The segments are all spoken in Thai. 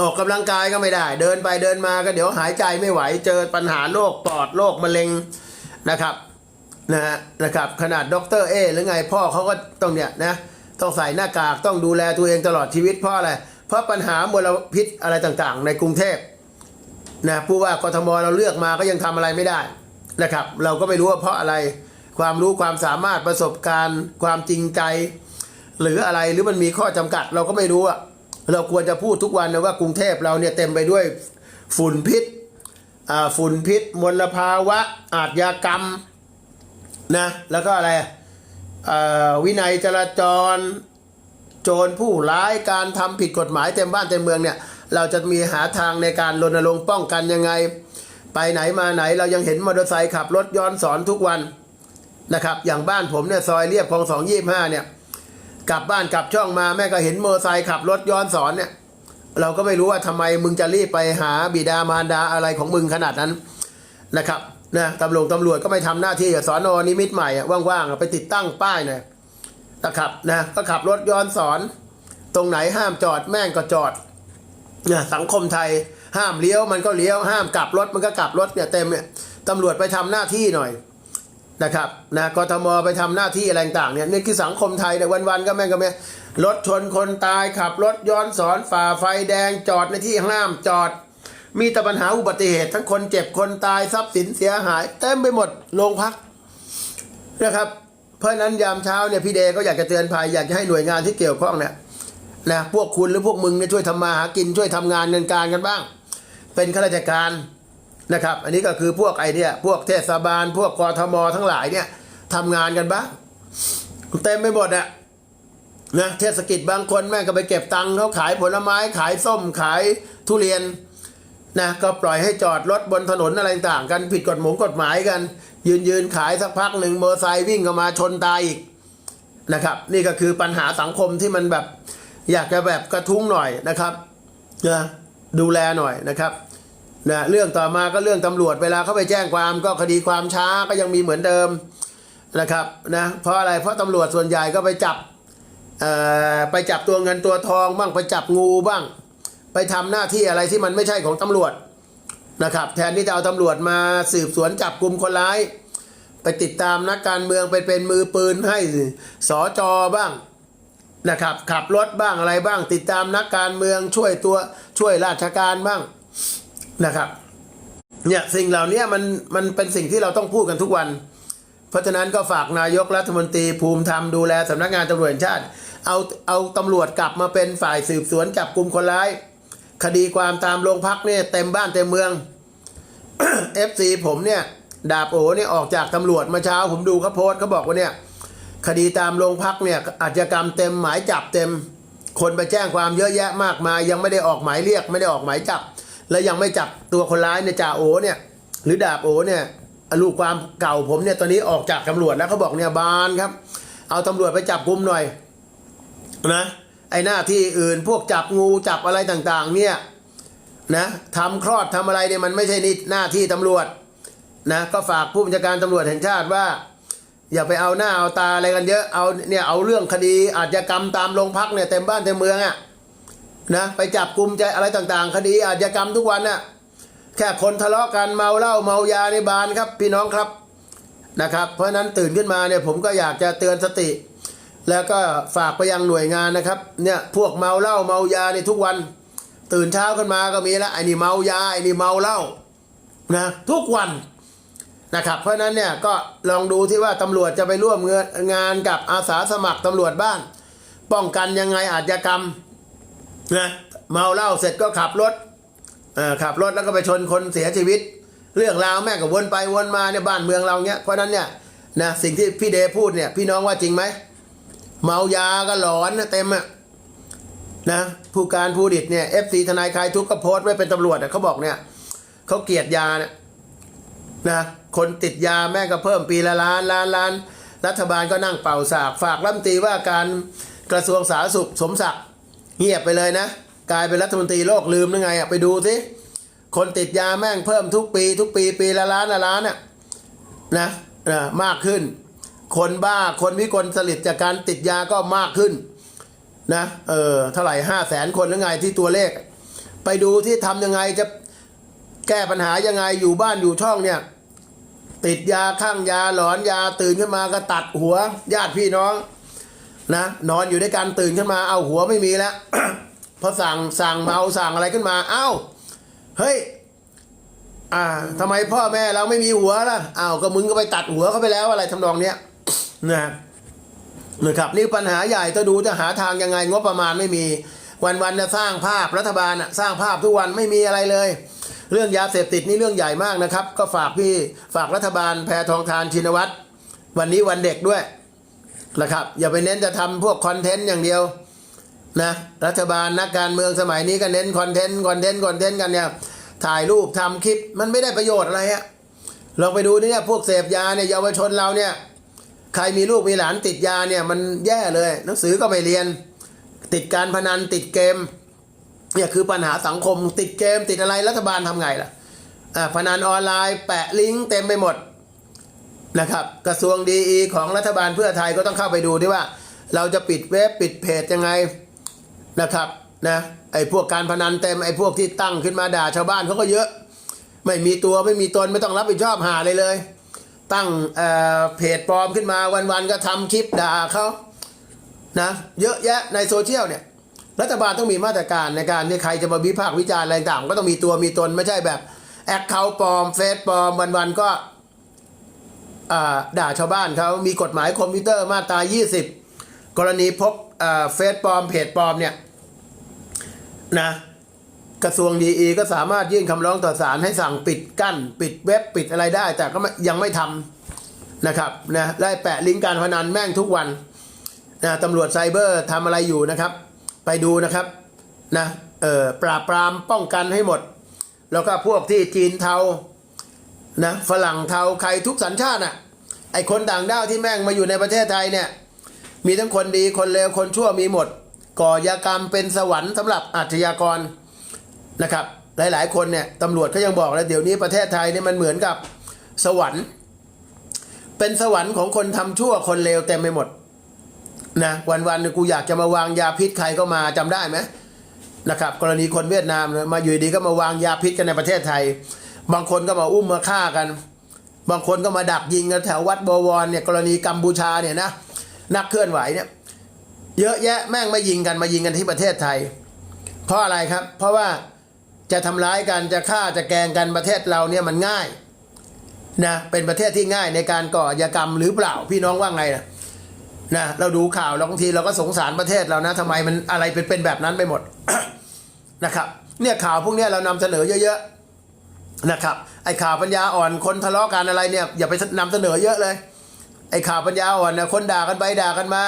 ออกกำลังกายก็ไม่ได้ เดินไปเดินมาก็เดี๋ยวหายใจไม่ไหวเจอปัญหาโรคปอดโรคมะเร็งนะครับนะฮะนะครับขนาดด็อกเตอร์เอหรือไงพ่อเขาก็ต้องเนี่ยนะต้องใส่หน้ากากต้องดูแลตัวเองตลอดชีวิตเพราะอะไรเพราะปัญหามลพิษอะไรต่างๆ ในกรุงเทพนะผู้ว่ากทมเราเลือกมาก็ยังทำอะไรไม่ได้นะครับ เราก็ไม่รู้ว่าเพราะอะไรความรู้ความสามารถประสบการณ์ ความจริงใจ หรืออะไรหรือมันมีข้อจำกัดเราก็ไม่รู้อะ เราควรจะพูดทุกวันนะว่ากรุงเทพเราเนี่ยเต็มไปด้วยฝุ่นพิษอ่าฝุ่นพิษ มลภาวะ อาชญากรรมนะแล้วก็อะไรอ่าวินัยจราจร โจรผู้ร้ายการทำผิดกฎหมายเต็มบ้านเต็มเมืองเนี่ยเราจะมีหาทางในการรณรงค์ป้องกันยังไง ไปไหนมาไหนเรายังเห็นมอเตอร์ไซค์ขับรถย้อนสอนทุกวันนะครับอย่างบ้านผมเนี่ยซอยเรียบคลองสองยี่ห้าเนี่ย กลับบ้านกลับช่องมาแม่ก็เห็นมอเตอร์ไซค์ขับรถย้อนสอนเนี่ย เราก็ไม่รู้ว่าทำไมมึงจะรีบไปหาบิดามารดาอะไรของมึงขนาดนั้นนะครับนะตำรวจตำรวจก็ไม่ทำหน้าที่สอนอนิมิตใหม่อว่างๆไปติดตั้งป้ายหน่อยนะครับนะก็ขับรถย้อนสอน ตรงไหนห้ามจอดแม่งก็จอดนี่ยสังคมไทยห้ามเลี้ยวมันก็เลี้ยวห้ามกลับรถมันก็กลับรถเนี่ยเต็มเนี่ยตำรวจไปทำหน้าที่หน่อย นะครับนะกทมไปทำหน้าที่อะไรต่างเนี่ยนี่คือสังคมไทยเนี่ยวันๆก็แม่งก็แม่รถชนคนตายขับรถย้อนสอนฝ่าไฟแดงจอดในที่ห้ามจอด มีแต่ปัญหาอุบัติเหตุทั้งคนเจ็บคนตายทรัพย์สินเสียหายเต็มไปหมดโรงพักนะครับ เพราะนั้นยามเช้าเนี่ยพี่เดก็อยากจะเตือนภัยอยากจะให้หน่วยงานที่เกี่ยวข้องเนี่ยนะพวกคุณหรือพวกมึงเนี่ยช่วยทำมาหากินช่วยทำงานเงินการกันบ้าง เป็นข้าราชการ นะครับ อันนี้ก็คือพวกไอเนี่ยพวกเทศบาล พวกกทมทั้งหลายเนี่ยทำงานกันบ้างเต็มไปหมดอะนะเทศกิจบางคนแม่งก็ไปเก็บตังค์เขาขายผลไม้ขายส้มขายทุเรียนนะก็ปล่อยให้จอดรถบนถนนอะไรต่างกันผิดกฎหมงกฎหมายกัน ยืนยืนขายสักพักหนึ่งมอเตอร์ไซค์วิ่งเข้ามาชนตายอีกนะครับ นี่ก็คือปัญหาสังคมที่มันแบบอยากจะแบบกระทุ้งหน่อยนะครับนะดูแลหน่อยนะครับ นะเรื่องต่อมาก็เรื่องตำรวจเวลาเขาไปแจ้งความก็คดีความช้าก็ยังมีเหมือนเดิมนะครับนะเพราะอะไรเพราะตำรวจส่วนใหญ่ก็ไปจับเอ่อไปจับตัวเงินตัวทองบ้างไปจับงูบ้าง ไปทำหน้าที่อะไรที่มันไม่ใช่ของตำรวจนะครับ แทนที่จะเอาตำรวจมาสืบสวนจับกลุ่มคนร้าย ไปติดตามนักการเมืองไปเป็นมือปืนให้สอจอบ้างนะครับ ขับรถบ้างอะไรบ้าง ติดตามนักการเมืองช่วยตัวช่วยราชการบ้าง นะครับ เนี่ยสิ่งเหล่านี้มันมันเป็นสิ่งที่เราต้องพูดกันทุกวัน เพราะฉะนั้นก็ฝากนายกรัฐมนตรีภูมิธรรมดูแลสำนักงานตำรวจแห่งชาติ เอาเอาตำรวจกลับมาเป็นฝ่ายสืบสวนจับกลุ่มคนร้าย คดีความตามโรงพักเนี่ยเต็มบ้านเต็มเมือง FC ผมเนี่ยดาบโอเนี่ยออกจากตำรวจมาเช้าผมดูเขาโพสต์เขาบอกว่าเนี่ยคดีตามโรงพักเนี่ยอาชญากรรมเต็มหมายจับเต็ม คนไปแจ้งความเยอะแยะมากมาย ยังไม่ได้ออกหมายเรียก ไม่ได้ออกหมายจับ และยังไม่จับตัวคนร้ายเนี่ยจ่าโอเนี่ย หรือดาบโอเนี่ยลูกความเก่าผมเนี่ยตอนนี้ออกจากตำรวจแล้วเขาบอกเนี่ยบานครับ เอาตำรวจไปจับกุมหน่อยนะไอหน้าที่อื่นพวกจับงูจับอะไรต่างๆ เนี่ยนะทำคลอดทำอะไรเนี่ยมันไม่ใช่นิหน้าที่ตำรวจนะก็ฝากผู้บัญชาการตำรวจแห่งชาติว่า อย่าไปเอาหน้าเอาตาอะไรกันเยอะเอาเนี่ยเอาเรื่องคดีอาชญากรรมตามโรงพักเนี่ยเต็มบ้านเต็มเมืองอะ่ะ นะไปจับกลุ่มใจอะไรต่างๆ คดีอาชญากรรมทุกวันน่ะแค่คนทะเลาะกันเมาเหล้าเมายาในบานครับ พี่น้องครับนะครับ เพราะนั้นตื่นขึ้นมาเนี่ยผมก็อยากจะเตือนสติ แล้วก็ฝากไปยังหน่วยงานนะครับเนี่ยพวกเมาเหล้าเมายาในทุกวัน ตื่นเช้าขึ้นมาก็มีแล้วไอ้นี่เมายาไอ้นี่เมาเหล้านะทุกวันนะครับ เพราะฉะนั้นเนี่ยก็ลองดูที่ว่าตำรวจจะไปร่วมงานกับอาสาสมัครตำรวจบ้าน ป้องกันยังไงอาชญากรรม นะเมาเหล้าเสร็จก็ขับรถอ่อขับรถแล้วก็ไปชนคนเสียชีวิต เรื่องราวแม่ก็วนไปวนมาเนี่ยบ้านเมืองเราเนี้ยเพราะนั้นเนี่ยนะสิ่งที่พี่เดพูดเนี่ยพี่น้องว่าจริงไหมเมายาก็หลอนนะเต็มอะนะผู้การผู้ดิตเนี่ยเอฟซีทนายคลายทุกข์ก็โพสต์ไว้เป็นตำรวจเขาบอกเนี่ยเขาเกลียดยาเนี่ยนะคนติดยาแม่ก็เพิ่มปีละล้านล้านล้านรัฐบาลก็นั่งเป่าสาก ฝากรัฐมนตรีว่าการกระทรวงสาธารณสุขสมศักดิ์ เงียบไปเลยนะ กลายเป็นรัฐมนตรีโลกลืมยังไงอะไปดูสิคนติดยาแม่งเพิ่มทุกปี ทุกปีปีละล้านละล้านอะนะนะมากขึ้น คนบ้าคนวิกลสลิดจากการติดยาก็มากขึ้นนะเออเท่าไหร่ห้าแสนคนหรือไงที่ตัวเลข ไปดูที่ทำยังไงจะแก้ปัญหายังไงอยู่บ้านอยู่ช่องเนี่ย ติดยาข้างยาหลอนยาตื่นขึ้นมาก็ตัดหัวญาติพี่น้อง นะนอนอยู่ด้วยกันตื่นขึ้นมาเอาหัวไม่มีแล้วพอสั่งสั่งเมาสั่งอะไรขึ้นมา เอ้าเฮ้ยอ่าทำไมพ่อแม่เราไม่มีหัวล่ะอ้าวก็มึงก็ไปตัดหัวเขาไปแล้วอะไรทำนองเนี้ยนะนะครับนี่ปัญหาใหญ่จะดูจะหาทางยังไงงบประมาณไม่มี วันวันๆจะสร้างภาพรัฐบาลอะสร้างภาพทุกวันไม่มีอะไรเลย เรื่องยาเสพติดนี่เรื่องใหญ่มากนะครับ ก็ฝากพี่ฝากรัฐบาลแพทองทานชินวัตรวันนี้วันเด็กด้วย นะครับ อย่าไปเน้นจะทำพวกคอนเทนต์อย่างเดียวนะรัฐบาลนักการเมืองสมัยนี้ก็เน้นคอนเทนต์คอนเทนต์คอนเทนต์กันเนี่ยถ่ายรูปทำคลิปมันไม่ได้ประโยชน์อะไรฮะลองไปดูเนี่ยพวกเสพยาเนี่ยเยาวชนเราเนี่ยใครมีลูกมีหลานติดยาเนี่ยมันแย่เลย หนังสือก็ไม่เรียน ติดการพนันติดเกมเนี่ยคือปัญหาสังคมติดเกมติดอะไรรัฐบาลทำไงล่ะอ่าพนันออนไลน์แปะลิงก์เต็มไปหมด นะครับ กระทรวงดีของรัฐบาลเพื่อไทยก็ต้องเข้าไปดูด้วยว่า เราจะปิดเว็บปิดเพจยังไงนะครับนะไอ้พวกการพนันเต็มไอ้พวกที่ตั้งขึ้นมาด่าชาวบ้านเขาก็เยอะ ไม่มีตัวไม่มีตนไม่ต้องรับผิดชอบหาเลยเลย ตั้งเอ่อเพจปลอมขึ้นมาวันๆก็ทำคลิปด่าเขานะเยอะแยะในโซเชียลเนี่ยรัฐบาลต้องมีมาตรการในการที่ใครจะมาวิพากษ์วิจารณ์อะไรต่างก็ต้องมีตัวมีตนไม่ใช่แบบแอคเคาท์ปลอมเฟซปลอมวันๆก็ ด่าชาวบ้านเขามีกฎหมายคอมพิวเตอร์มาตรา 20 กรณีพบเฟซปลอมเพจปลอมเนี่ยนะกระทรวงดีก็สามารถยื่นคำร้องต่อศาลให้สั่งปิดกั้น ปิดเว็บปิดอะไรได้ แต่ก็ยังไม่ทำนะครับนะได้แปะลิงก์การพนันแม่งทุกวันนะตำรวจไซเบอร์ทำอะไรอยู่นะครับ ไปดูนะครับนะเออปราบปรามป้องกันให้หมด แล้วก็พวกที่จีนเทา นะฝรั่งเทาใครทุกสัญชาติอะไอคนต่างด้าวที่แม่งมาอยู่ในประเทศไทยเนี่ย มีทั้งคนดีคนเลวคนชั่วมีหมด ก่อยากรรมเป็นสวรรค์สำหรับอาชญากรนะครับ หลายๆ คนเนี่ยตำรวจเขายังบอกเลยเดี๋ยวนี้ประเทศไทยเนี่ยมันเหมือนกับสวรรค์ เป็นสวรรค์ของคนทำชั่วคนเลวเต็มไปหมดนะวันๆเนี่ยกูอยากจะมาวางยาพิษใครก็มาจำได้ไหมนะครับ กรณีคนเวียดนามเนี่ยมาอยู่ดีก็มาวางยาพิษกันในประเทศไทย บางคนก็มาอุ้มมาฆ่ากัน บางคนก็มาดักยิงกันแถววัดบวรเนี่ยกรณีกัมพูชาเนี่ยนะนักเคลื่อนไหวเนี่ยเยอะแยะแม่งมายิงกันมายิงกันที่ประเทศไทย เพราะอะไรครับ เพราะว่าจะทำร้ายกันจะฆ่าจะแกล้งกันประเทศเราเนี่ยมันง่ายนะเป็นประเทศที่ง่ายในการก่ออาชญากรรมหรือเปล่าพี่น้องว่าไงนะนะเราดูข่าวแล้วบางทีเราก็สงสารประเทศเรานะทำไมมันอะไรเป็นเป็นแบบนั้นไปหมดนะครับเนี่ยข่าวพวกนี้เรานำเสนอเยอะๆ นะครับไอ้ข่าวปัญญาอ่อนคนทะเลาะกันอะไรเนี่ยอย่าไปนำเสนอเยอะเลย ไอ้ข่าวปัญญาอ่อนนะคนด่ากันไปด่ากันมา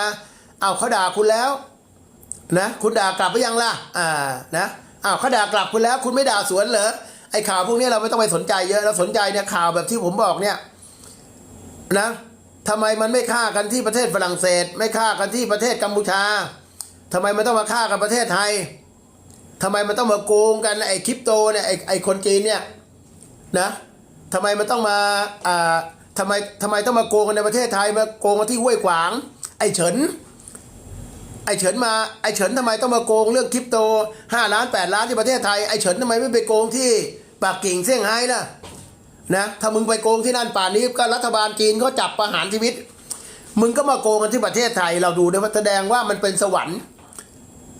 เอาเขาด่าคุณแล้วนะคุณด่ากลับไปยังล่ะอ่านะอ้าวเขาด่ากลับคุณแล้ว คุณไม่ด่าสวนเหรอไอ้ข่าวพวกนี้เราไม่ต้องไปสนใจเยอะเราสนใจเนี่ยข่าวแบบที่ผมบอกเนี่ยนะทำไมมันไม่ฆ่ากันที่ประเทศฝรั่งเศส ไม่ฆ่ากันที่ประเทศกัมพูชาทำไมมันต้องมาฆ่ากันประเทศไทยทำไมมันต้องมาโกงกันไอ้คริปโตเนี่ยไอ้ไอ้คนจีนเนี่ย นะทำไมมันต้องมาอ่าทำไมทำไมต้องมาโกงกันในประเทศไทยมาโกงกันที่ห้วยขวาง ไอ้เฉินไอ้เฉินมาไอ้เฉินทำไมต้องมาโกงเรื่องคริปโตห้าล้านแปดล้านที่ประเทศไทยไอ้เฉินทำไมไม่ไปโกงที่ปักกิ่งเซี่ยงไฮ้ล่ะนะถ้ามึงไปโกงที่นั่นป่านนี้ก็รัฐบาลจีนเขาจับประหารชีวิต มึงก็มาโกงกันที่ประเทศไทยเราดูเนี่ยว่าแสดงว่ามันเป็นสวรรค์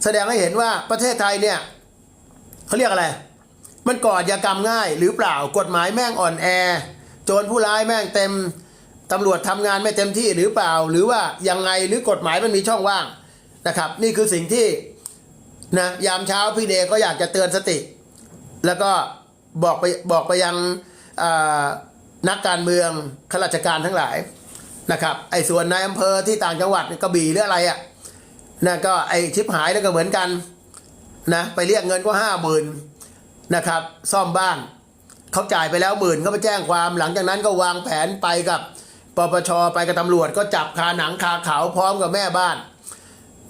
แสดงให้เห็นว่าประเทศไทยเนี่ยเขาเรียกอะไร มันก่ออาชญากรรมง่าย หรือเปล่ากฎหมายแม่งอ่อนแอ โจรผู้ร้ายแม่งเต็มตำรวจทำงานไม่เต็มที่หรือเปล่า หรือว่ายังไงหรือกฎหมายมันมีช่องว่างนะครับ นี่คือสิ่งที่นะยามเช้าพี่เดก็อยากจะเตือนสติ แล้วก็บอกไปบอกไปยังนักการเมืองข้าราชการทั้งหลายนะครับไอ้ส่วนนายอำเภอที่ต่างจังหวัดกระบี่หรืออะไรอะ่ะนั่นก็ไอ้ชิปหายนั่นก็เหมือนกันนะไปเรียกเงินก็ห้าหมื่น นะครับ ซ่อมบ้านเขาจ่ายไปแล้วหมื่นเขาไปแจ้งความ หลังจากนั้นก็วางแผนไปกับปปชไปกับตำรวจก็จับคาหนังคาเขาพร้อมกับแม่บ้าน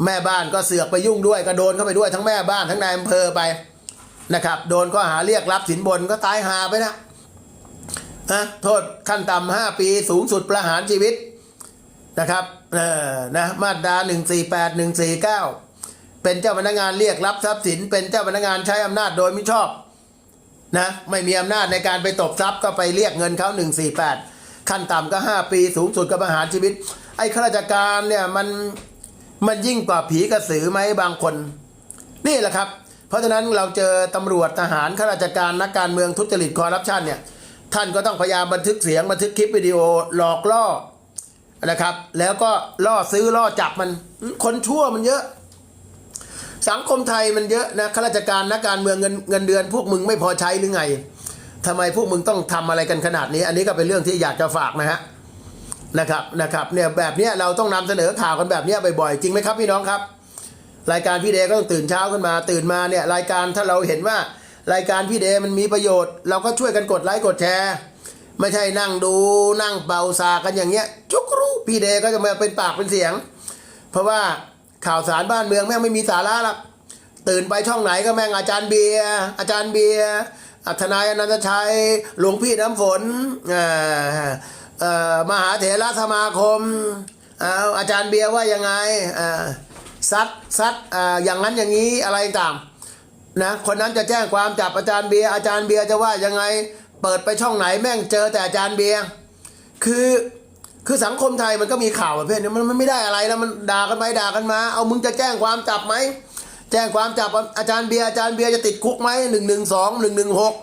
แม่บ้านก็เสือกไปยุ่งด้วยก็โดนเข้าไปด้วยทั้งแม่บ้านทั้งนายอำเภอไปนะครับ โดนข้อหาเรียกรับสินบนก็ตายหาไปนะนะโทษขั้นต่ำห้าปีสูงสุดประหารชีวิตนะครับเออนะมาตราหนึ่งสี่แปดหนึ่งสี่เก้าเป็นเจ้าพนักงานเรียกรับทรัพย์สิน เป็นเจ้าพนักงานใช้อำนาจโดยมิชอบ นะไม่มีอำนาจในการไปตบทรัพย์ก็ไปเรียกเงินเขา148 ขั้นต่ำก็ 5 ปีสูงสุดก็ประหารชีวิต ไอ้ข้าราชการเนี่ยมันมันยิ่งกว่าผีกระสือไหมบางคน นี่แหละครับ เพราะฉะนั้นเราเจอตำรวจทหารข้าราชการนักการเมืองทุจริตคอร์รัปชันเนี่ยท่านก็ต้องพยายามบันทึกเสียงบันทึกคลิปวิดีโอหลอกล่อนะครับ แล้วก็ล่อซื้อล่อจับมันคนชั่วมันเยอะ สังคมไทยมันเยอะนะข้าราชการนักการเมืองเงินเงินเดือน พวกมึงไม่พอใช้หรือไงทำไมพวกมึงต้องทำอะไรกันขนาดนี้ อันนี้ก็เป็นเรื่องที่อยากจะฝากนะฮะนะครับนะครับเนี่ยแบบเนี้ยเราต้องนำเสนอข่าวกันแบบเนี้ยบ่อยๆ จริงไหมครับพี่น้องครับ รายการพี่เดก็ต้องตื่นเช้าขึ้นมา ตื่นมาเนี่ยรายการถ้าเราเห็นว่ารายการพี่เดมันมีประโยชน์ เราก็ช่วยกันกดไลค์กดแชร์ ไม่ใช่นั่งดูนั่งเป่าซากันอย่างเงี้ยจุกรู้พี่เดก็จะมาเป็นปากเป็นเสียง เพราะว่า ข่าวสารบ้านเมืองแม่งไม่มีสาระหรอกตื่นไปช่องไหนก็แม่งอาจารย์เบียร์อาจารย์เบียร์อัธนายอนันตชัยหลวงพี่น้ำฝนมหาเถรสมาคมอาอาจารย์เบียร์ว่ายังไงซัดซัดออย่างนั้นอย่างนี้อะไรต่างนะคนนั้นจะแจ้งความจับอาจารย์เบียร์อาจารย์เบียร์จะว่ายังไง เปิดไปช่องไหนแม่งเจอแต่อาจารย์เบียร์คือ คือสังคมไทยมันก็มีข่าวประเภทนี้มันมันไม่ได้อะไรแล้วมันด่ากันไปด่ากันมา เอามึงจะแจ้งความจับไหมแจ้งความจับอาจารย์เบียร์อาจารย์เบียร์จะติดคุกไหมหนึ่งหนึ่งสองหนึ่งหนึ่งหก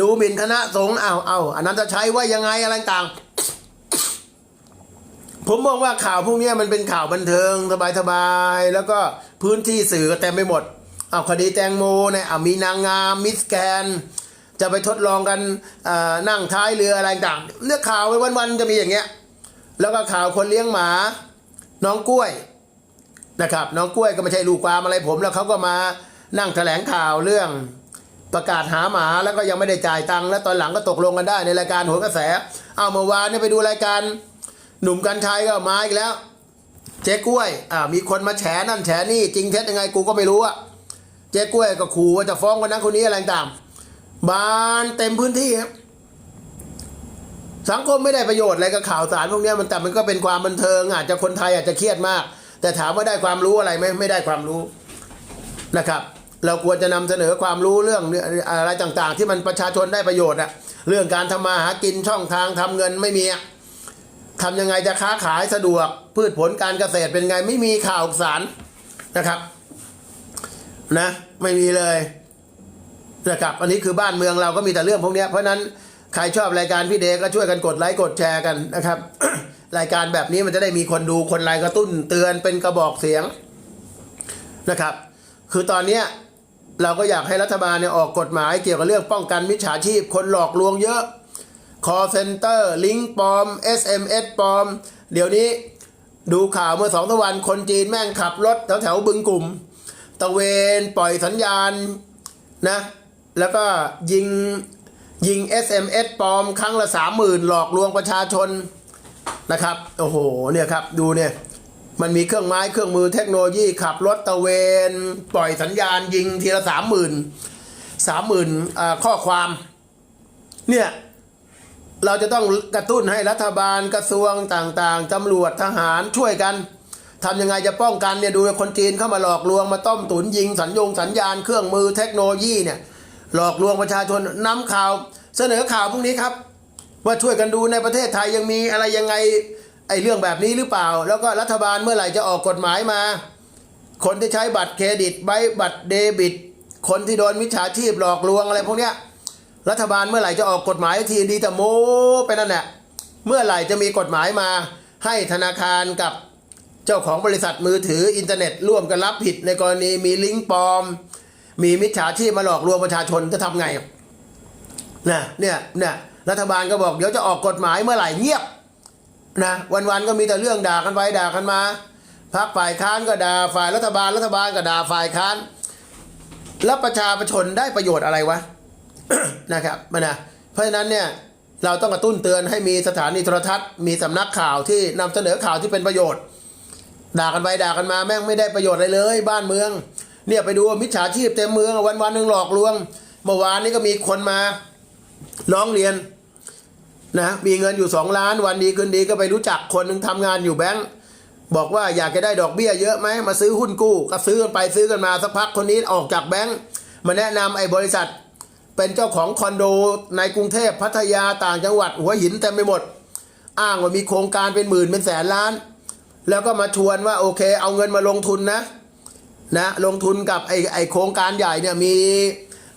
ดูหมิ่นคณะสงฆ์เอาเอาอันนั้นจะใช้ว่ายังไงอะไรต่าง ผมมองว่าข่าวพวกนี้มันเป็นข่าวบันเทิงสบายๆแล้วก็พื้นที่สื่อก็เต็มไปหมดเอาคดีแตงโมเนี่ยเอามีนางงามมิสแกนจะไปทดลองกันนั่งท้ายเรืออะไรต่างเรื่องข่าวไปวันๆจะมีอย่างเงี้ย แล้วก็ข่าวคนเลี้ยงหมา น้องกล้วยนะครับ น้องกล้วยก็ไม่ใช่ลูกความอะไรผม แล้วเขาก็มานั่งแถลงข่าวเรื่องประกาศหาหมาแล้วก็ยังไม่ได้จ่ายตังค์แล้วตอนหลังก็ตกลงกันได้ในรายการโหนกระแส เอาเมื่อวานเนี่ยไปดูรายการหนุ่มกัญชัยก็มาอีกแล้ว เจ๊กล้วยอ่ามีคนมาแฉนั่นแฉนี่จริงเท็จยังไงกูก็ไม่รู้อะเจ๊กล้วยก็ขู่ว่าจะฟ้องคนนั้นคนนี้อะไรต่างบานเต็มพื้นที่ครับ สังคมไม่ได้ประโยชน์อะไรกับข่าวสารพวกนี้มันแต่มันก็เป็นความบันเทิง อาจจะคนไทยอาจจะเครียดมาก แต่ถามว่าได้ความรู้อะไรไหมไม่ได้ความรู้นะครับ เราควรจะนำเสนอความรู้เรื่องอะไรต่างๆ ที่มันประชาชนได้ประโยชน์อะเรื่องการทำมาหากินช่องทางทำเงินไม่มีอะทำยังไงจะค้าขายสะดวก พืชผลการเกษตรเป็นไงไม่มีข่าวสารนะครับนะไม่มีเลยนะครับอันนี้คือบ้านเมืองเราก็มีแต่เรื่องพวกนี้เพราะนั้น ใครชอบรายการพี่เดก็ช่วยกันกดไลค์กดแชร์กันนะครับ รายการแบบนี้มันจะได้มีคนดูคนไลค์กระตุ้นเตือนเป็นกระบอกเสียงนะครับ คือตอนเนี้เราก็อยากให้รัฐบาลเนี่ยออกกฎหมายเกี่ยวกับเรื่องป้องกันมิจฉาชีพ คนหลอกลวงเยอะ call center ลิงก์ปลอม SMS ปลอม เดี๋ยวนี้ดูข่าวเมื่อสองสามวันคนจีนแม่งขับรถแถวแถวบึงกลุ่ม ตะเวนปล่อยสัญญาณนะ แล้วก็ยิง ยิง SMS ปลอมครั้งละสามหมื่นหลอกลวงประชาชนนะครับโอ้โหเนี่ยครับดูเนี่ยมันมีเครื่องไม้เครื่องมือเทคโนโลยีขับรถตะเวน ปล่อยสัญญาณยิงทีละสามหมื่นสามหมื่นข้อความเนี่ยเราจะต้องกระตุ้นให้รัฐบาลกระทรวงต่างๆตำรวจทหารช่วยกันทำยังไงจะป้องกันเนี่ยดูคนจีนเข้ามาหลอกลวงมาต้มตุ๋นยิงสัญญงสัญญาณเครื่องมือเทคโนโลยีเนี่ย หลอกลวงประชาชนนำข่าว เสนอข่าวพวกนี้ครับ ว่าช่วยกันดูในประเทศไทยยังมีอะไรยังไงไอ้เรื่องแบบนี้หรือเปล่า แล้วก็รัฐบาลเมื่อไหร่จะออกกฎหมายมา คนที่ใช้บัตรเครดิตใบบัตรเดบิต คนที่โดนมิจฉาชีพหลอกลวงอะไรพวกเนี้ยรัฐบาลเมื่อไหร่จะออกกฎหมายทีดีแต่โม้ไปนั่นแหละเมื่อไหร่จะมีกฎหมายมา ให้ธนาคารกับเจ้าของบริษัทมือถืออินเทอร์เน็ตร่วมกันรับผิดในกรณีมีลิงก์ปลอม มีมิจฉาชีพมาหลอกลวงประชาชนจะทำไงนะเนี่ยเนี่ยรัฐบาลก็บอกเดี๋ยวจะออกกฎหมายเมื่อไหร่เงียบนะวันๆก็มีแต่เรื่องด่ากันไปด่ากันมาพรรคฝ่ายค้านก็ด่าฝ่ายรัฐบาลรัฐบาลก็ด่าฝ่ายค้าน แล้วประชาชนได้ประโยชน์อะไรวะนะครับมันนะเพราะฉะนั้นเนี่ยเราต้องกระตุ้นเตือนให้มีสถานีโทรทัศน์ มีสำนักข่าวที่นำเสนอข่าวที่เป็นประโยชน์ ด่ากันไปด่ากันมาแม่งไม่ได้ประโยชน์อะไรเลย บ้านเมือง เนี่ยไปดูมิจฉาชีพเต็มเมืองวันวันหนึ่งหลอกลวง เมื่อวานนี้ก็มีคนมาร้องเรียนนะมีเงินอยู่สองล้าน วันดีคืนดีก็ไปรู้จักคนหนึ่งทำงานอยู่แบงค์บอกว่าอยากจะได้ดอกเบี้ยเยอะไหมมาซื้อหุ้นกู้ก็ซื้อกันไปซื้อกันมาสักพักคนนี้ออกจากแบงก์มาแนะนำไอ้บริษัท เป็นเจ้าของคอนโดในกรุงเทพพัทยาต่างจังหวัด หัวหินเต็มไปหมด อ้างว่ามีโครงการเป็นหมื่นเป็นแสนล้าน แล้วก็มาชวนว่าโอเค เอาเงินมาลงทุนนะ นะลงทุนกับไอ้ไอโครงการใหญ่เนี่ยมี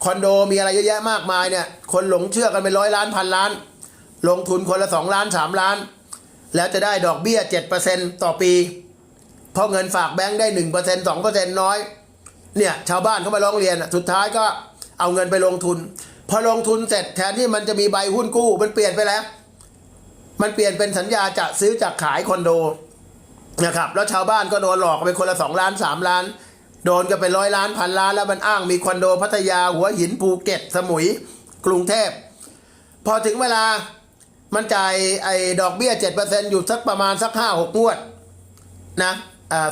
คอนโดมีอะไรเยอะแยะมากมายเนี่ยคนหลงเชื่อกันเป็นร้อยล้านพันล้าน ลงทุนคนละสองล้านสามล้าน แล้วจะได้ดอกเบี้ยเจ็ดเปอร์เซ็นต่อปี เพราะเงินฝากแบงก์ได้หนึ่งเปอร์เซ็นสองเปอร์เซ็นน้อยเนี่ยชาวบ้านเขามาร้องเรียนสุดท้ายก็เอาเงินไปลงทุน พอลงทุนเสร็จแทนที่มันจะมีใบหุ้นกู้มันเปลี่ยนไปแล้ว มันเปลี่ยนเป็นสัญญาจะซื้อจากขายคอนโดนะครับแล้วชาวบ้านก็โดนหลอกไปคนละสองล้านสามล้าน โดนกันเป็นร้อยล้านพันล้านแล้วมันอ้างมีคอนโดพัทยาหัวหินภูเก็ตสมุยกรุงเทพ พอถึงเวลามันจ่ายไอ้ดอกเบี้ยเจ็ดเปอร์เซ็นอยู่สักประมาณสักห้าหกงวดนะ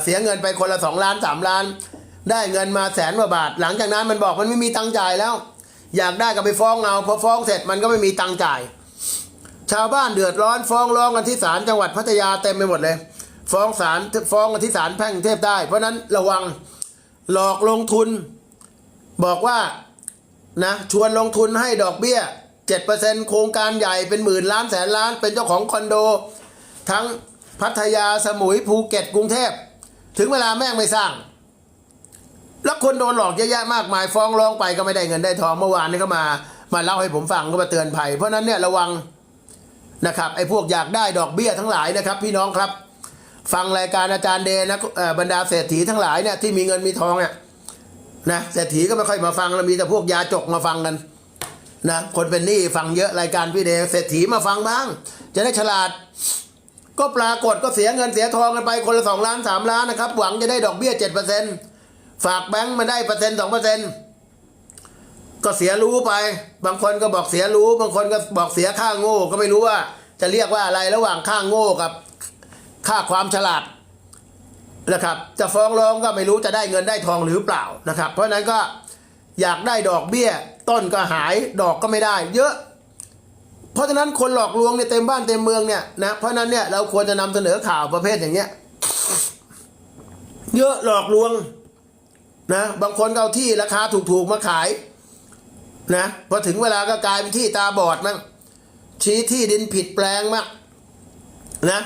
เสียเงินไปคนละสองล้านสามล้าน ได้เงินมาแสนกว่าบาท หลังจากนั้นมันบอกมันไม่มีตังจ่ายแล้ว อยากได้ก็ไปฟ้องเอาพอฟ้องเสร็จมันก็ไม่มีตังจ่าย ชาวบ้านเดือดร้อนฟ้องร้องกันที่ศาลจังหวัดพัทยาเต็มไปหมดเลย ฟ้องศาลฟ้องกันที่ศาลแพ่งกรุงเทพได้ เพราะนั้นระวัง หลอกลงทุน บอกว่านะชวนลงทุนให้ดอกเบี้ย 7%โครงการใหญ่เป็นหมื่นล้านแสนล้าน เป็นเจ้าของคอนโด ทั้งพัทยาสมุยภูเก็ตกรุงเทพ ถึงเวลาแม่งไม่สร้าง แล้วคนโดนหลอกเยอะแยะมากมายฟ้องร้องไปก็ไม่ได้เงินได้ทองเมื่อวานนี้ก็มามาเล่าให้ผมฟังก็มาเตือนภัย เพราะฉะนั้นเนี่ยระวังนะครับไอ้พวกอยากได้ดอกเบี้ยทั้งหลายนะครับ พี่น้องครับ ฟังรายการอาจารย์เดนะเอ่อบรรดาเศรษฐีทั้งหลายเนี่ยที่มีเงินมีทองเนี่ยนะเศรษฐีก็ไม่ค่อยมาฟังแล้วมีแต่พวกยาจกมาฟังกันนะคนเป็นหนี้ฟังเยอะรายการพี่เดเศรษฐีมาฟังบ้าง จะได้ฉลาด ก็ปรากฏก็เสียเงินเสียทองกันไปคนละสองล้านสามล้านนะครับ หวังจะได้ดอกเบี้ยเจ็ดเปอร์เซ็นฝากแบงก์มาได้เปอร์เซ็นต์สองเปอร์เซ็นก็เสียรู้ไป บางคนก็บอกเสียรู้ บางคนก็บอกเสียค่าโง่ ก็ไม่รู้ว่า จะเรียกว่าอะไรระหว่างค่าโง่กับ ค่าความฉลาดนะครับจะฟ้องร้องก็ไม่รู้จะได้เงินได้ทองหรือเปล่านะครับ เพราะฉะนั้นก็อยากได้ดอกเบี้ย ต้นก็หายดอกก็ไม่ได้ เยอะ เพราะฉะนั้นคนหลอกลวงเนี่ยเต็มบ้านเต็มเมืองเนี่ยนะเพราะฉะนั้นเนี่ยเราควรจะนำเสนอข่าวประเภทอย่างเงี้ยเยอะหลอกลวงนะบางคนเอาที่ราคาถูกๆมาขายนะพอถึงเวลาก็กลายเป็นที่ตาบอดมั่งชี้ที่ดินผิดแปลงมั่งนะ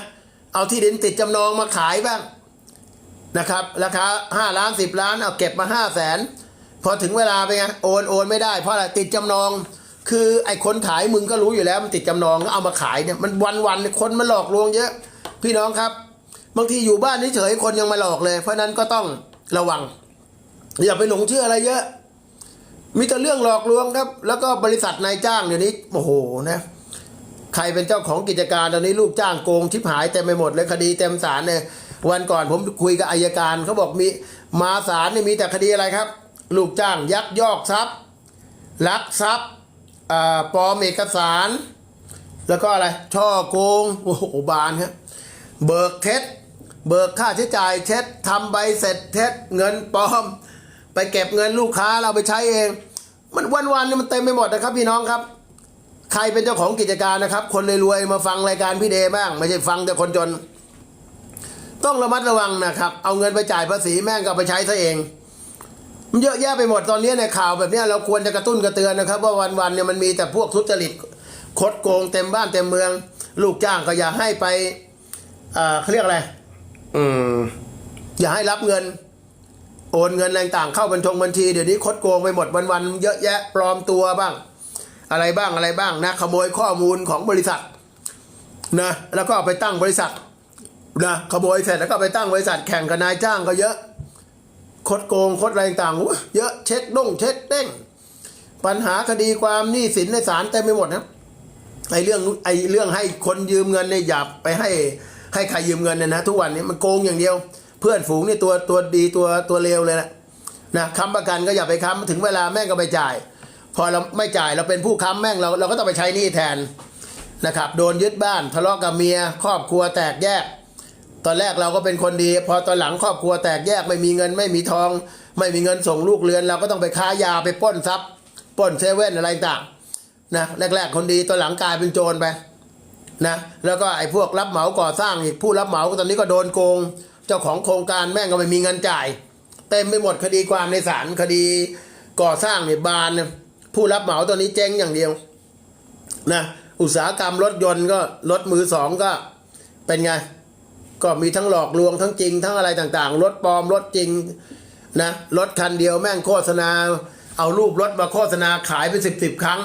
เอาที่ดินติดจำนองมาขายบ้างนะครับราคาห้าล้านสิบล้านเอาเก็บมาห้าแสนพอถึงเวลาไปไงโอนโอนไม่ได้เพราะอะไรติดจำนอง คือไอ้คนขายมึงก็รู้อยู่แล้วมันติดจำนองก็เอามาขายเนี่ยมันวันวันคนมันหลอกลวงเยอะ พี่น้องครับ บางทีอยู่บ้านเฉยคนยังมาหลอกเลย เพราะนั้นก็ต้องระวัง อย่าไปหลงเชื่ออะไรเยอะ มีแต่เรื่องหลอกลวงครับ แล้วก็บริษัทนายจ้างเดี๋ยวนี้โอ้โหนะ ใครเป็นเจ้าของกิจการตอนนี้ลูกจ้างโกงชิบหายเต็มไปหมดเลยคดีเต็มศาลเลยวันก่อนผมคุยกับอายการเขาบอกมีมาศาลนี่มีแต่คดีอะไรครับ ลูกจ้างยักยอกทรัพย์ลักทรัพย์ปลอมเอกสาร แล้วก็อะไรช่อโกงโอ้โหบานครับเบิกเท็จ เบิกค่าใช้จ่ายเท็จทำใบเสร็จเท็จเงินปลอม ไปเก็บเงินลูกค้าเราไปใช้เอง มันวันๆนี่มันเต็มไปหมดนะครับพี่น้องครับ ใครเป็นเจ้าของกิจการนะครับ คนรวยๆมาฟังรายการพี่เดบ้าง ไม่ใช่ฟังแต่คนจน ต้องระมัดระวังนะครับ เอาเงินไปจ่ายภาษีแม่งก็เอาไปใช้ซะเองมันเยอะแยะไปหมดตอนนี้ในข่าวแบบนี้เราควรจะกระตุ้นกระเตือนนะครับ ว่าวันๆเนี่ยมันมีแต่พวกทุจริตคดโกงเต็มบ้านเต็มเมือง ลูกจ้างก็อย่าให้ไปอ่าเขาเรียกอะไร อืม อย่าให้รับเงิน โอนเงินอะไรต่างเข้าบัญชงบัญชี เดี๋ยวนี้คดโกงไปหมดวันๆเยอะแยะปลอมตัวบ้าง อะไรบ้างอะไรบ้างนะขโมยข้อมูลของบริษัทนะแล้วก็ไปตั้งบริษัทนะขโมยเสร็จแล้วก็ไปตั้งบริษัทแข่งกับนายจ้างก็เยอะ คดโกงคดอะไรต่างๆเยอะเช็คด้งเช็คเด้งปัญหาคดีความหนี้สินในศาลเต็มไปหมดนะไอเรื่องไอเรื่องให้คนยืมเงินเนี่ยอย่าไปให้ให้ใครยืมเงินเนี่ยนะ ทุกวันนี้มันโกงอย่างเดียว เพื่อนฝูงนี่ตัวตัวดีตัวตัวเลวเลยนะนะค้ำประกันก็อย่าไปค้ำถึงเวลาแม่งก็ไปจ่าย พอเราไม่จ่ายเราเป็นผู้ค้ำแม่งเราเราก็ต้องไปใช้หนี้แทนนะครับ โดนยึดบ้านทะเลาะกับเมีย ครอบครัวแตกแยก ตอนแรกเราก็เป็นคนดี พอตอนหลังครอบครัวแตกแยกไม่มีเงินไม่มีทอง ไม่มีเงินส่งลูกเรียนเราก็ต้องไปค้ายาไปป้นทรัพย์ป้นเซเว่นอะไรต่างนะแรก ๆ คนดีตอนหลังกลายเป็นโจรไปนะแล้วก็ไอ้พวกรับเหมาก่อสร้างอีกผู้รับเหมาตอนนี้ก็โดนโกง เจ้าของโครงการแม่งก็ไม่มีเงินจ่าย เต็มไปหมดคดีความในศาลคดีก่อสร้างเนี่ยบานเนี่ย ผู้รับเหมาตอนนี้เจ๊งอย่างเดียวนะอุตสาหกรรมรถยนต์ก็รถมือสองก็เป็นไง ก็มีทั้งหลอกลวงทั้งจริง ทั้งอะไรต่างๆ รถปลอมรถจริงนะรถคันเดียวแม่งโฆษณา เอารูปรถมาโฆษณาขายเป็นสิบสิบครั้ง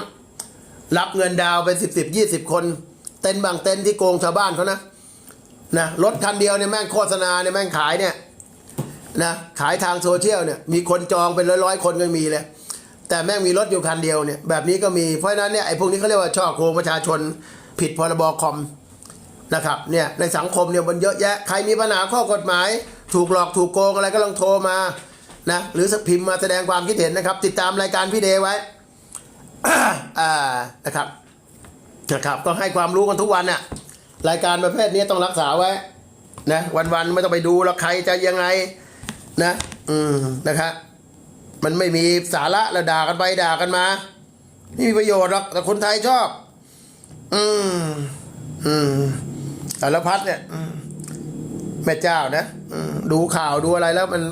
รับเงินดาวไปสิบสิบยี่สิบคน เต็นบางเต็นท์ที่โกงชาวบ้านเขานะนะรถคันเดียวเนี่ยแม่งโฆษณาเนี่ยแม่งขายเนี่ยนะขายทางโซเชียลเนี่ยมีคนจองเป็นร้อยๆคนก็มีเลย แต่แม่งมีรถอยู่คันเดียวเนี่ยแบบนี้ก็มีเพราะฉะนั้นเนี่ยไอ้พวกนี้เขาเรียกว่าช่อโกงประชาชนผิดพรบคอมนะครับเนี่ยในสังคมเนี่ยมันเยอะแยะใครมีปัญหาข้อกฎหมาย ถูกหลอกถูกโกงอะไรก็ลองโทรมานะหรือพิมพ์มาแสดงความคิดเห็นนะครับ ติดตามรายการพี่เดย์ไว้อ่านะครับนะครับก็ให้ความรู้กันทุกวันน่ะรายการประเภทนี้ต้องรักษาไว้นะวันๆไม่ต้องไปดูแล้วใครจะยังไงนะ อืมนะครับ มันไม่มีสาระแล้วด่ากันไปด่ากันมาไม่มีประโยชน์หรอกแต่คนไทยชอบ อืม อืมสารพัดเนี่ยแม่เจ้านะดูข่าวดูอะไรแล้วมัน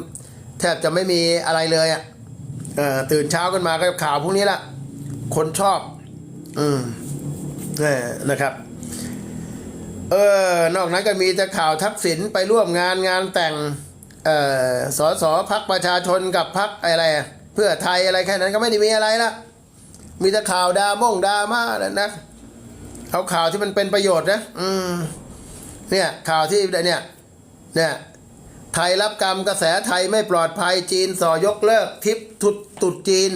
แทบจะไม่มีอะไรเลยอะ่ะตื่นเช้ากันมาก็ข่าวพวกนี้ละคนชอบ อืมเนี่ยนะครับ เออ นอกนั้นก็มีแต่ข่าวทักษิณไปร่วมงานงานแต่ง สอสอพักประชาชนกับพักอะไรเพื่อไทยอะไรแค่นั้นก็ไม่ได้มีอะไรละมีแต่ข่าวดามงดาม่าแล้วนะเอาข่าวที่มันเป็นประโยชน์นะอืมเนี่ยข่าวที่เนี่ยเนี่ยไทยรับกรรมกระแสไทยไม่ปลอดภัยจีนส่อยกเลิกทริปทุดตุดจีน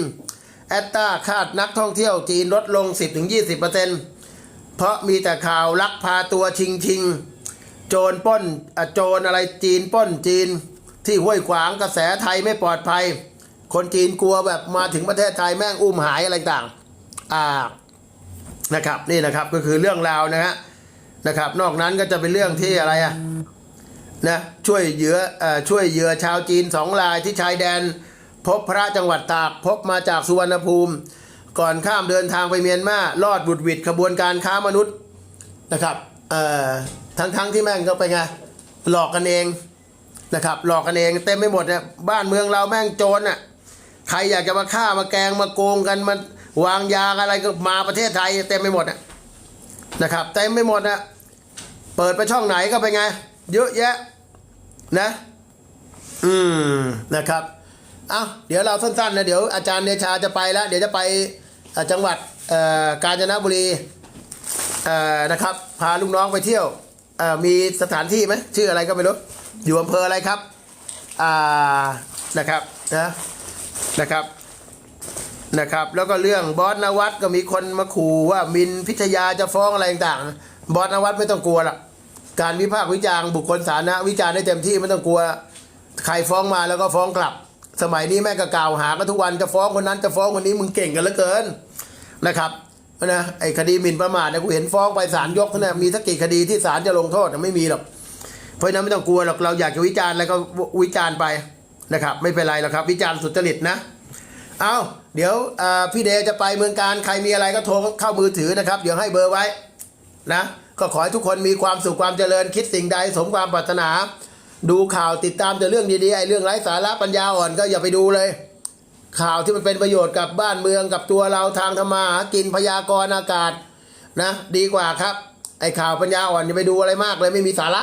แอตตาคาดนักท่องเที่ยวจีนลดลง 10-20%เพราะมีแต่ข่าวลักพาตัวชิงชิงโจรป้นโจรอะไรจีนป้นจีน ที่ห้วยขวางกระแสไทยไม่ปลอดภัย คนจีนกลัวแบบมาถึงประเทศไทยแม่งอุ้มหายอะไรต่างอ่านะครับนี่นะครับก็คือเรื่องราวนะฮะนะครับ นอกนั้นก็จะเป็นเรื่องที่อะไรอะนะช่วยเหยื่ออช่วยเหยื่อชาวจีนสองรายที่ชายแดน พบพระจังหวัดตากพบมาจากสุวรรณภูมิ ก่อนข้ามเดินทางไปเมียนมาลอดบุดวิดขบวนการค้ามนุษย์นะครับเอ่อทั้งทั้งที่แม่งก็ไปไงหลอกกันเอง นะครับหลอกกันเองเต็มไปหมดเนี่ยบ้านเมืองเราแม่งโจรอะใครอยากจะมาฆ่ามาแกลงมาโกงกันมาวางยาอะไรก็มาประเทศไทยเต็มไปหมดนะนะครับเต็มไปหมดนะเปิดไปช่องไหนก็ไปไง เยอะแยะนะ อืมนะครับเอาเดี๋ยวเราสั้นๆนะเดี๋ยวอาจารย์เดชาจะไปแล้ว เดี๋ยวจะไปจังหวัดกาญจนบุรีนะครับ พาลูกน้องไปเที่ยวมีสถานที่ไหมชื่ออะไรก็ไม่รู้ อยู่อำเภออะไรครับอ่านะครับนะนะครับนะครับ แล้วก็เรื่องบอสนวัตก็มีคนมาขู่ว่ามินพิทยาจะฟ้องอะไรต่างๆบอสนวัตไม่ต้องกลัวหรอกการวิพากษ์วิจารณ์บุคคลสาธารณะวิจารณ์ได้เต็มที่ไม่ต้องกลัว ใครฟ้องมาแล้วก็ฟ้องกลับ สมัยนี้แม่ก็กล่าวหากันทุกวันจะฟ้องคนนั้นจะฟ้องคนนี้มึงเก่งกันเหลือเกินนะครับนะไอ้คดีหมิ่นประมาทเนี่ยกูเห็นฟ้องไปศาลยกเนี่ยมีสักกี่คดีที่ศาลจะลงโทษไม่มีหรอก เพราะนั้นไม่ต้องกลัวหรอกเราอยากจะวิจารณ์อะไรก็วิจารณ์ไปนะครับ ไม่เป็นไรหรอกครับ วิจารณ์สุจริตนะเอาเดี๋ยวพี่เดจะไปเมืองการใครมีอะไรก็โทรเข้ามือถือนะครับ เดี๋ยวให้เบอร์ไว้นะก็ขอให้ทุกคนมีความสุขความเจริญคิดสิ่งใดสมความปรารถนา ดูข่าวติดตามแต่เรื่องดีๆไอ้เรื่องไร้สาระปัญญาอ่อนก็อย่าไปดูเลย ข่าวที่มันเป็นประโยชน์กับบ้านเมืองกับตัวเราทางธรรมาหากินพยากรณ์อากาศนะ ดีกว่าครับ ไอ้ข่าวปัญญาอ่อนอย่าไปดูอะไรมากเลยไม่มีสาระ